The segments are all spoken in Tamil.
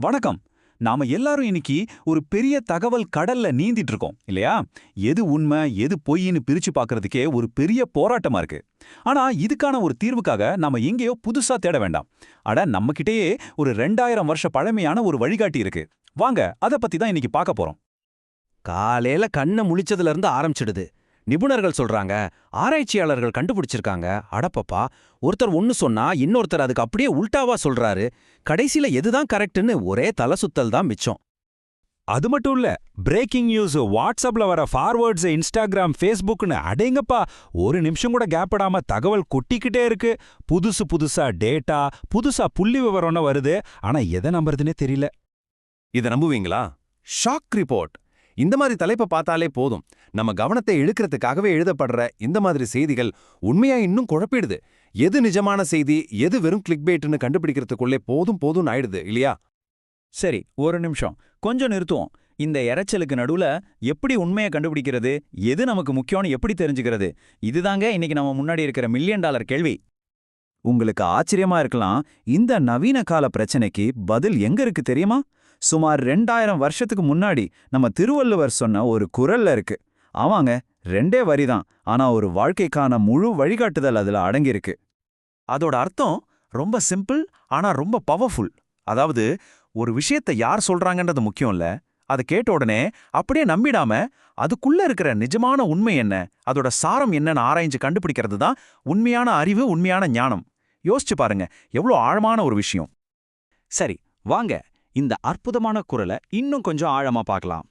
வணக்கம். நாம எல்லாரும் இன்னைக்கு ஒரு பெரிய தகவல் கடல்ல நீந்திட்டு இருக்கோம் இல்லையா? எது உண்மை எது பொய்ன்னு பிரிச்சு பாக்குறதுக்கே ஒரு பெரிய போராட்டமா இருக்கு. ஆனா இதுக்கான ஒரு தீர்வுக்காக நாம எங்கேயோ புதுசா தேட வேண்டாம். அட நம்மகிட்டயே ஒரு ரெண்டாயிரம் வருஷ பழமையான ஒரு வழிகாட்டி இருக்கு. வாங்க அத பத்தி தான் இன்னைக்கு பார்க்க போறோம். காலையில கண்ணை முழிச்சதுல இருந்து ஆரம்பிச்சிடுது. நிபுணர்கள் சொல்றாங்க ஆராய்ச்சியாளர்கள் கண்டுபிடிச்சிருக்காங்க. அடப்பப்பா ஒருத்தர் ஒன்னு சொன்னா இன்னொருத்தர் அதுக்கு அப்படியே உல்டாவா சொல்றாரு. கடைசியில எதுதான் கரெக்ட்னு ஒரே தலை சுத்தல் தான் மிச்சம். அது மட்டும் இல்ல பிரேக்கிங் நியூஸ் வாட்ஸ்அப்ல வர ஃபார்வர்ட்ஸ் இன்ஸ்டாகிராம் ஃபேஸ்புக்னு அடேங்கப்பா ஒரு நிமிஷம் கூட கேப்படாம தகவல் கொட்டிக்கிட்டே இருக்கு. புதுசு புதுசா டேட்டா புதுசா புள்ளி விவரம்னு வருது. ஆனா எதை நம்புறதுனே தெரியல. இதை நம்புவீங்களா? ஷாக் ரிப்போர்ட் இந்த மாதிரி தலைப்பை பார்த்தாலே போதும். நம்ம கவனத்தை இழுக்கிறதுக்காகவே எழுதப்படுற இந்த மாதிரி செய்திகள் உண்மையா இன்னும் குழப்பிடுது. எது நிஜமான செய்தி எது வெறும் கிளிக் கண்டுபிடிக்கிறதுக்குள்ளே போதும் போதும் ஆயிடுது இல்லையா? சரி ஒரு நிமிஷம். கொஞ்சம் நிறுத்துவோம். இந்த இறைச்சலுக்கு நடுவுல எப்படி உண்மையை கண்டுபிடிக்கிறது எது நமக்கு முக்கியம்னு எப்படி தெரிஞ்சுக்கிறது? இதுதாங்க இன்னைக்கு நம்ம முன்னாடி இருக்கிற மில்லியன் டாலர் கேள்வி. உங்களுக்கு ஆச்சரியமா இருக்கலாம் இந்த நவீன கால பிரச்சனைக்கு பதில் எங்க இருக்கு தெரியுமா? சுமார் ரெண்டாயிரம் வருஷத்துக்கு முன்னாடி நம்ம திருவள்ளுவர் சொன்ன ஒரு குரல்ல இருக்கு. ஆமாங்க ரெண்டே வரிதான். ஆனா ஒரு வாழ்க்கைக்கான முழு வழிகாட்டுதல் அதுல அடங்கியிருக்கு. அதோட அர்த்தம் ரொம்ப சிம்பிள் ஆனா ரொம்ப பவர்ஃபுல். அதாவது ஒரு விஷயத்தை யார் சொல்றாங்கன்றது முக்கியம் இல்ல. அதை கேட்ட உடனே அப்படியே நம்பிடாம அதுக்குள்ள இருக்கிற நிஜமான உண்மை என்ன? அதோட சாரம் என்னன்னு ஆராய்ஞ்சு கண்டுபிடிக்கிறது தான் உண்மையான அறிவு உண்மையான ஞானம். யோசிச்சு பாருங்க எவ்வளோ ஆழமான ஒரு விஷயம். சரி வாங்க. இந்த அற்புதமான குரலை இன்னும் கொஞ்சம் ஆழமா பார்க்கலாம்.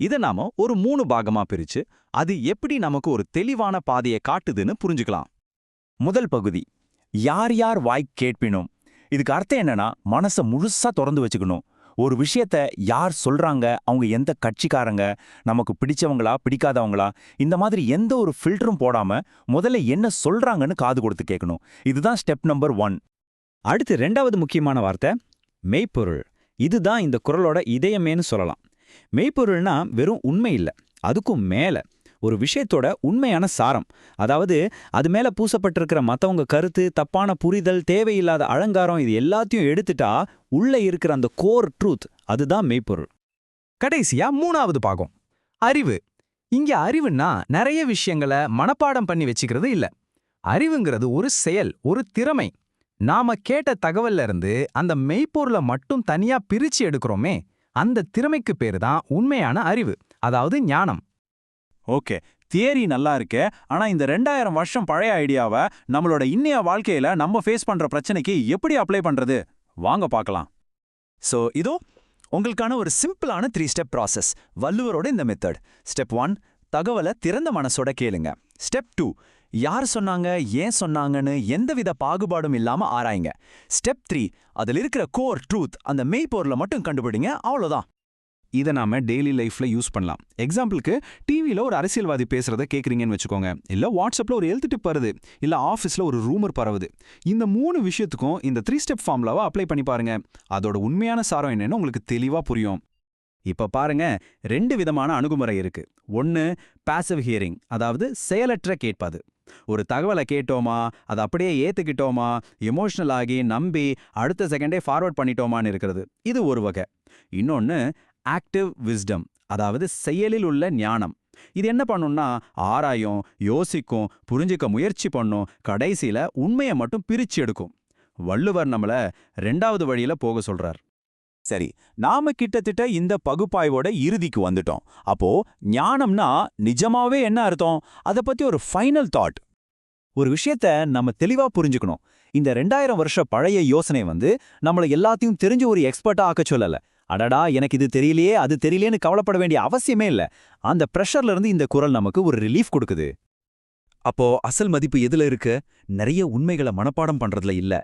இதை நாம ஒரு மூணு பாகமா பிரிச்சு அது எப்படி நமக்கு ஒரு தெளிவான பாதையை காட்டுதுன்னு புரிஞ்சுக்கலாம். முதல் பகுதி யார் யார் வாய் கேட்பினும்? இதுக்கு அர்த்தம் என்னன்னா மனசை முழுசா திறந்து வச்சுக்கணும். ஒரு விஷயத்த யார் சொல்றாங்க அவங்க எந்த கட்சிக்காரங்க நமக்கு பிடிச்சவங்களா பிடிக்காதவங்களா இந்த மாதிரி எந்த ஒரு ஃபில்டரும் போடாம முதல்ல என்ன சொல்றாங்கன்னு காது கொடுத்து கேட்கணும். இதுதான் ஸ்டெப் நம்பர் ஒன் அடுத்து ரெண்டாவது முக்கியமான வார்த்தை மெய்ப்பொருள். இதுதான் இந்த குரலோட இதயமேன்னு சொல்லலாம். மெய்ப்பொருள்னா வெறும் உண்மை இல்ல அதுக்கும் மேல. ஒரு விஷயத்தோட உண்மையான சாரம். அதாவது அது மேல பூசப்பட்டிருக்கிற மத்தவங்க கருத்து தப்பான புரிதல் தேவையில்லாத அலங்காரம் இது எல்லாத்தையும் எடுத்துட்டா உள்ள இருக்கிற அந்த கோர் ட்ரூத் அதுதான் மெய்ப்பொருள். கடைசியா மூணாவது பாகம். அறிவு. இங்க அறிவுன்னா நிறைய விஷயங்களை மனப்பாடம் பண்ணி வச்சுக்கிறது இல்ல. அறிவுங்கிறது ஒரு செயல் ஒரு திறமை. நாம கேட்ட தகவல்ல இருந்து அந்த மெய்ப்பொருளை மட்டும் தனியா பிரிச்சு எடுக்கிறோமே அந்த திறமைக்கு பேரு தான் உண்மையான அறிவு அதாவது ஞானம். ஓகே தியரி நல்லா இருக்கு ஆனா இந்த ரெண்டாயிரம் வருஷம் பழைய ஐடியாவை நம்மளோட இன்னைய வாழ்க்கையில நம்ம ஃபேஸ் பண்ற பிரச்சனைக்கு எப்படி அப்ளை பண்றது? வாங்க பார்க்கலாம். சோ இதோ உங்களுக்கான ஒரு சிம்பிளான த்ரீ ஸ்டெப் ப்ராசஸ் வள்ளுவரோட இந்த மெத்தட் ஸ்டெப் ஒன் தகவலை திறந்த மனசோட கேளுங்க. ஸ்டெப் டூ யார் சொன்னாங்க ஏன் சொன்னாங்கன்னு எந்தவித பாகுபாடும் இல்லாம ஆராயுங்க. ஸ்டெப் த்ரீ அதில் இருக்கிற கோர் ட்ரூத் அந்த மெய்ப்பொருளை மட்டும் கண்டுபிடிங்க அவ்வளோதான். இதை நாம டெய்லி லைஃப்ல யூஸ் பண்ணலாம். எக்ஸாம்பிளுக்கு டிவியில் ஒரு அரசியல்வாதி பேசுறத கேட்குறீங்கன்னு வச்சுக்கோங்க. இல்லை வாட்ஸ்அப்பில் ஒரு எழுத்துட்டு பருது இல்லை ஆஃபீஸில் ஒரு ரூமர் பரவுது. இந்த மூணு விஷயத்துக்கும் இந்த த்ரீ ஸ்டெப் ஃபார்ம்லாவை அப்ளை பண்ணி பாருங்க. அதோட உண்மையான சாரம் என்னன்னு உங்களுக்கு தெளிவா புரியும். இப்ப பாருங்க ரெண்டு விதமான அணுகுமுறை இருக்கு. ஒன்னு பாசிவ் ஹியரிங் அதாவது செயலற்ற கேட்பது. ஒரு தகவலை கேட்டோமா அதை அப்படியே ஏத்துக்கிட்டோமா எமோஷனல் ஆகி நம்பி அடுத்த செகண்டே ஃபார்வர்ட் பண்ணிட்டோமான்னு இருக்கிறது. இது ஒரு வகை. இன்னொன்னு ஆக்டிவ் விஸ்டம் அதாவது செயலில் உள்ள ஞானம். இது என்ன பண்ணும்னா ஆராயும் யோசிக்கும் புரிஞ்சுக்க முயற்சி பண்ணும் கடைசியில உண்மையை மட்டும் பிரிச்சு எடுக்கும். வள்ளுவர் நம்மள ரெண்டாவது வழியில போக சொல்றார். சரி நாம கிட்டத்தட்ட இந்த பகுப்பாய்வோட இறுதிக்கு வந்துட்டோம். அப்போ ஞானம்னா நிஜமாவே என்ன அர்த்தம்? அத பத்தி ஒரு ஃபைனல் தாட் ஒரு விஷயத்த நம்ம தெளிவா புரிஞ்சுக்கணும். இந்த ரெண்டாயிரம் வருஷ பழைய யோசனை வந்து நம்மள எல்லாத்தையும் தெரிஞ்ச ஒரு எக்ஸ்பர்ட்டா ஆக்க சொல்லல. அடடா எனக்கு இது தெரியலையே அது தெரியலேன்னு கவலைப்பட வேண்டிய அவசியமே இல்ல. அந்த ப்ரெஷர்ல இருந்து இந்த குரல் நமக்கு ஒரு ரிலீஃப் கொடுக்குது. அப்போ அசல் மதிப்பு எதுல இருக்கு? நிறைய உண்மைகளை மனப்பாடம் பண்றதுல இல்ல.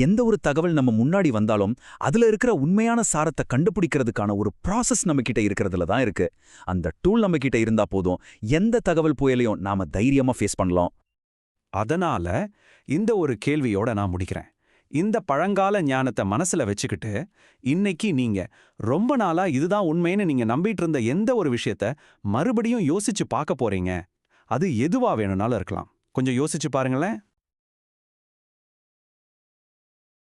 எந்த ஒரு தகவல் நம்ம முன்னாடி வந்தாலும் அதுல இருக்கிற உண்மையான சாரத்தை கண்டுபிடிக்கிறதுக்கான ஒரு ப்ராசஸ் நம்ம கிட்ட இருக்கிறதுல தான் இருக்கு. அந்த டூல் நம்ம கிட்ட இருந்தா போதும். எந்த தகவல் புயலையும் நாம தைரியமா ஃபேஸ் பண்ணலாம். அதனால இந்த ஒரு கேள்வியோட நான் முடிக்கிறேன். இந்த பழங்கால ஞானத்தை மனசுல வச்சுக்கிட்டு இன்னைக்கு நீங்க ரொம்ப நாளா இதுதான் உண்மைன்னு நீங்க நம்பிட்டு இருந்த எந்த ஒரு விஷயத்த மறுபடியும் யோசிச்சு பார்க்க போறீங்க? அது எதுவா வேணும்னாலும் இருக்கலாம். கொஞ்சம் யோசிச்சு பாருங்களேன்.